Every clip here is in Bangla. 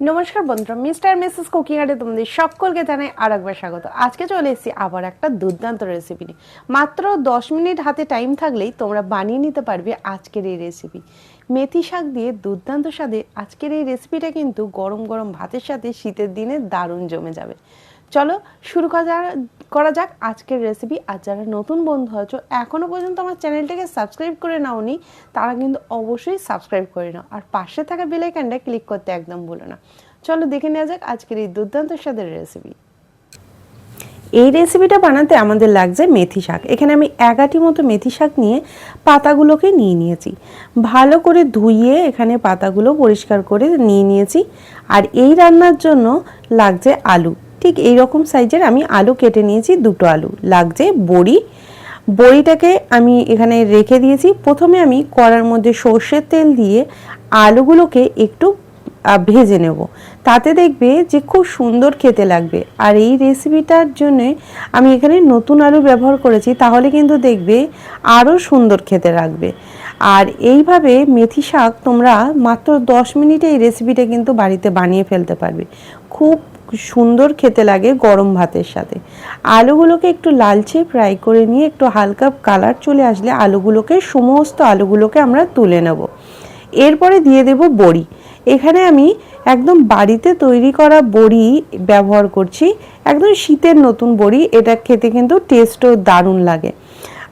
নমস্কার বন্ধুরা, মিস্টার মিসেস কুকিং আর্টে তোমাদের সকলকে জানাই আর একবার স্বাগত। আজকে চলে এসেছি আবার একটা দুর্দান্ত রেসিপি নিয়ে। মাত্র দশ মিনিট হাতে টাইম থাকলেই তোমরা বানিয়ে নিতে পারবে আজকের এই রেসিপি মেথি শাক দিয়ে দুর্দান্ত স্বাদে আজকের এই রেসিপিটা কিন্তু গরম গরম ভাতের সাথে শীতের দিনে দারুণ জমে যাবে। চলো শুরু করা করা যাক, আজকের রেসিপি আর যারা নতুন বন্ধু আছো এখনও পর্যন্ত আমার চ্যানেলটাকে সাবস্ক্রাইব করে নাওনি, তারা কিন্তু অবশ্যই সাবস্ক্রাইব করে নাও। আর পাশে থাকা বেলাইকানটা ক্লিক করতে একদম ভুলো না। চলো দেখে নেওয়া যাক আজকের এই দুর্দান্ত স্বাদের রেসিপি এই রেসিপিটা বানাতে আমাদের লাগছে মেথি শাক। এখানে আমি এগাটি মতো মেথি শাক নিয়ে পাতাগুলোকে নিয়ে নিয়েছি। ভালো করে ধুইয়ে এখানে পাতাগুলো পরিষ্কার করে নিয়ে নিয়েছি। আর এই রান্নার জন্য লাগছে আলু। ঠিক এই রকম সাইজের আমি আলু কেটে নিয়েছি, দুটো আলু। লাগছে বড়ি। বড়িটাকে আমি এখানে রেখে দিয়েছি। প্রথমে আমি কড়ার মধ্যে সর্ষের তেল দিয়ে আলুগুলোকে একটু ভেজে নেব। তাতে দেখবে যে খুব সুন্দর খেতে লাগবে। আর এই রেসিপিটার জন্য আমি এখানে নতুন আলু ব্যবহার করেছি, তাহলে কিন্তু দেখবে আরও সুন্দর খেতে লাগবে। আর এইভাবে মেথি শাক তোমরা মাত্র দশ মিনিটে এই রেসিপিটা কিন্তু বাড়িতে বানিয়ে ফেলতে পারবে। খুব সুন্দর খেতে লাগে গরম ভাতের সাথে। আলুগুলোকে একটু লালচে ফ্রাই করে নিয়ে একটু হালকা কালার চলে আসলে আলুগুলোকে, সমস্ত আলুগুলোকে আমরা তুলে নেব। এরপরে দিয়ে দেব বড়ি। এখানে আমি একদম বাড়িতে তৈরি করা বড়ি ব্যবহার করছি। একদম শীতের নতুন বড়ি, এটা খেতে কিন্তু টেস্টও দারুণ লাগে।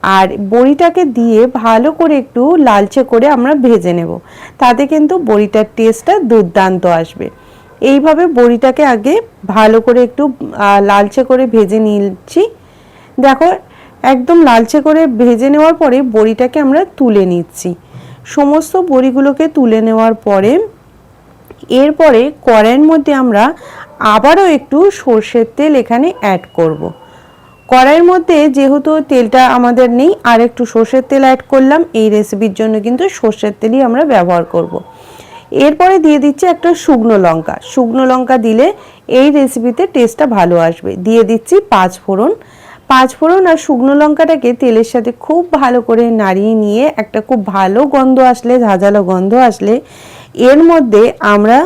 আর বড়িটাকে দিয়ে ভালো করে একটু লালচে করে আমরা ভেজে নেব। তাতে কিন্তু বড়িটার টেস্টটা দুর্দান্ত আসবে। এইভাবে বড়িটাকে আগে ভালো করে একটু লালচে করে ভেজে নিচ্ছি দেখো, একদম লালচে করে ভেজে নেওয়ার পরে বড়িটাকে আমরা তুলে নিচ্ছি সমস্ত বড়িগুলোকে তুলে নেওয়ার পরে, এরপরে কড়াইয়ের মধ্যে আমরা আবারও একটু সর্ষের তেল এখানে অ্যাড করব। কড়াইয়ের মধ্যে যেহেতু তেলটা আমাদের নেই আর একটু সর্ষের তেল অ্যাড করলাম এই রেসিপির জন্য কিন্তু সর্ষের তেলই আমরা ব্যবহার করব। এরপরে দিয়ে দিচ্ছি একটা শুকনো লঙ্কা। শুকনো লঙ্কা দিলে এই রেসিপিতে টেস্টটা ভালো আসবে। দিয়ে দিচ্ছি পাঁচ ফোড়ন। পাঁচ ফোড়ন আর শুকনো লঙ্কাটাকে তেলের সাথে খুব ভালো করে নাড়িয়ে নিয়ে একটা খুব ভালো গন্ধ আসলে, ঝাঁঝালো গন্ধ আসলে, এর মধ্যে আমরা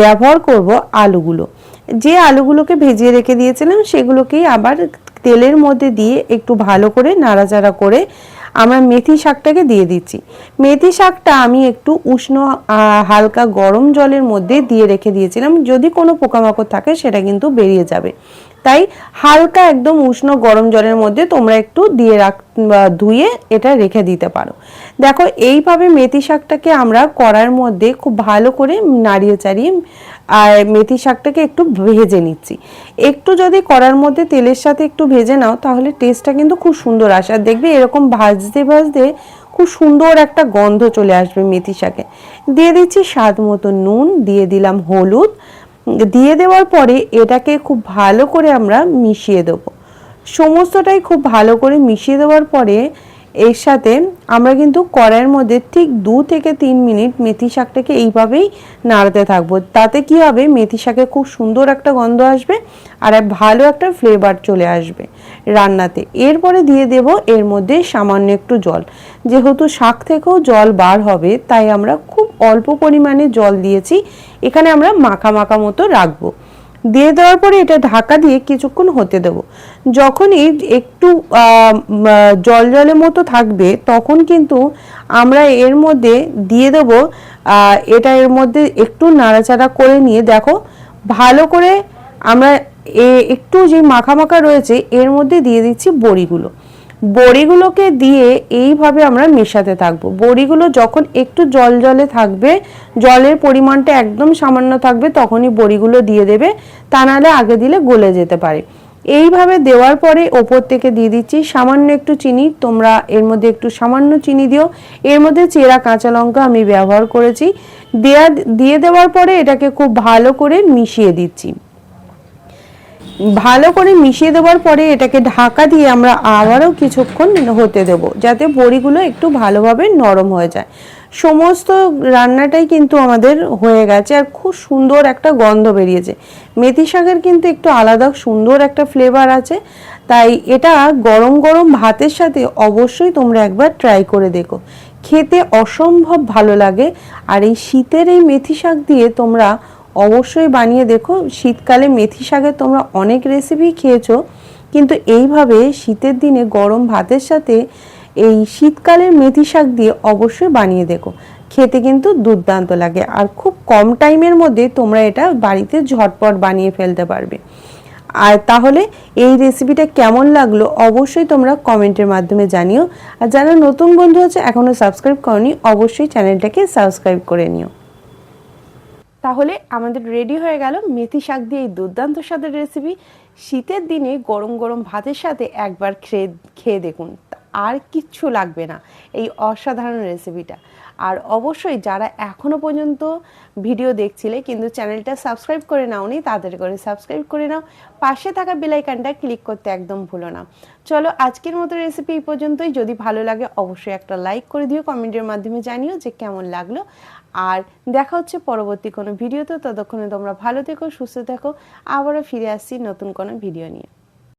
ব্যবহার করব আলুগুলো। যে আলুগুলোকে ভেজিয়ে রেখে দিয়েছিলাম, সেগুলোকেই আবার তেলের মধ্যে দিয়ে একটু ভালো করে নাড়াচাড়া করে আমরা মেথি শাকটাকে দিয়ে দিচ্ছি। মেথি শাকটা আমি একটু উষ্ণ হালকা গরম জলের মধ্যে দিয়ে রেখে দিয়েছিলাম। যদি কোনো পোকামাকড় থাকে সেটা কিন্তু বেরিয়ে যাবে। তাই হালকা একদম উষ্ণ গরম জলের মধ্যে তোমরা একটু দিয়ে রাখ ধুয়ে এটা রেখে দিতে পারো। দেখো, এইভাবে মেথি শাকটাকে আমরা কড়ার মধ্যে খুব ভালো করে নাড়িয়ে চাড়িয়ে আর মেথি শাকটাকে একটু ভেজে নিচ্ছি। একটু যদি কড়ার মধ্যে তেলের সাথে একটু ভেজে নাও, তাহলে টেস্টটা কিন্তু খুব সুন্দর আসে। আর দেখবে এরকম ভাজতে ভাজতে খুব সুন্দর একটা গন্ধ চলে আসবে মেথি শাকে। দিয়ে দিচ্ছি স্বাদ মতো নুন, দিয়ে দিলাম হলুদ। দিয়ে দেওয়ার পরে এটাকে খুব ভালো করে আমরা মিশিয়ে দেবো। সমস্তটাই খুব ভালো করে মিশিয়ে দেওয়ার পরে এর সাথে আমরা কিন্তু কড়াইয়ের মধ্যে ঠিক দু থেকে তিন মিনিট মেথি শাকটাকে এইভাবেই নাড়াতে থাকব। তাতে কি হবে? মেথি শাকে খুব সুন্দর একটা গন্ধ আসবে আর ভালো একটা ফ্লেভার চলে আসবে রান্নাতে। এরপরে দিয়ে দেব এর মধ্যে সামান্য একটু জল। যেহেতু শাক থেকেও জল বার হবে, তাই আমরা খুব অল্প পরিমাণে জল দিয়েছি। এখানে আমরা মাখা মাখা মতো রাখব। দিয়ে দেওয়ার পরে এটা ঢাকা দিয়ে কিছুক্ষণ হতে দেবো। যখনই একটু জল জলের মতো থাকবে, তখন কিন্তু আমরা এর মধ্যে দিয়ে দেব এটা এর মধ্যে একটু নাড়াচাড়া করে নিয়ে দেখো, ভালো করে আমরা একটু যে মাখা মাখা রয়েছে, এর মধ্যে দিয়ে দিচ্ছি বড়িগুলো। বড়িগুলোকে দিয়ে এইভাবে আমরা মেশাতে থাকব। বড়িগুলো যখন একটু জল জলে থাকবে, জলের পরিমাণটা একদম সামান্য থাকবে, তখনই বড়িগুলো দিয়ে দেবে, তা নাহলে আগে দিলে গলে যেতে পারে। এইভাবে দেওয়ার পরে ওপর থেকে দিয়ে দিচ্ছি সামান্য একটু চিনি, তোমরা এর মধ্যে একটু সামান্য চিনি দিও। এর মধ্যে চেরা কাঁচা লঙ্কা আমি ব্যবহার করেছি। দেয়া, দিয়ে দেওয়ার পরে এটাকে খুব ভালো করে মিশিয়ে দিচ্ছি। ভালো করে মিশিয়ে দেওয়ার পরে এটাকে ঢাকা দিয়ে আমরা আবারও কিছুক্ষণ হতে দেব, যাতে বড়িগুলো একটু ভালোভাবে নরম হয়ে যায়। সমস্ত রান্নাটাই কিন্তু আমাদের হয়ে গেছে আর খুব সুন্দর একটা গন্ধ বেরিয়েছে। মেথি শাকের কিন্তু একটু আলাদা সুন্দর একটা ফ্লেভার আছে, তাই এটা গরম গরম ভাতের সাথে অবশ্যই তোমরা একবার ট্রাই করে দেখো। খেতে অসম্ভব ভালো লাগে আর এই শীতের এই মেথি শাক দিয়ে তোমরা অবশ্যই বানিয়ে দেখো। শীতকালে মেথি শাকের তোমরা অনেক রেসিপি খেয়েছো, কিন্তু এইভাবে শীতের দিনে গরম ভাতের সাথে এই শীতকালের মেথি শাক দিয়ে অবশ্যই বানিয়ে দেখো। খেতে কিন্তু দুর্দান্ত লাগে। আর খুব কম টাইমের মধ্যে তোমরা এটা বাড়িতে ঝটপট বানিয়ে ফেলতে পারবে। আর তাহলে এই রেসিপিটা কেমন লাগল অবশ্যই তোমরা কমেন্টের মাধ্যমে জানিও। আর যারা নতুন বন্ধু আছে এখনও সাবস্ক্রাইব করনি, অবশ্যই চ্যানেলটাকে সাবস্ক্রাইব করে নিও। তাহলে আমাদের রেডি হয়ে গেল মেথি শাক দিয়ে এই দুর্দান্ত স্বাদের রেসিপি শীতের দিনে গরম গরম ভাতের সাথে একবার খেয়ে খেয়ে দেখুন। আর কিচ্ছু লাগবে না, এই অসাধারণ রেসিপিটা আর অবশ্যই যারা এখনও পর্যন্ত ভিডিও দেখছিলে, কিন্তু চ্যানেলটা সাবস্ক্রাইব করে নাওনি তাদের করে সাবস্ক্রাইব করে নাও। পাশে থাকা বেলাইকানটা ক্লিক করতে একদম ভুলো না। চলো আজকের মতো রেসিপি এই পর্যন্তই। যদি ভালো লাগে, অবশ্যই একটা লাইক করে দিও কমেন্টের মাধ্যমে জানিও যে কেমন লাগল। আর দেখা হচ্ছে পরবর্তী কোনো ভিডিওতে ততক্ষণে তোমরা ভালো থেকো, সুস্থ থেকো। আবারও ফিরে আসছি নতুন কোনো ভিডিও নিয়ে।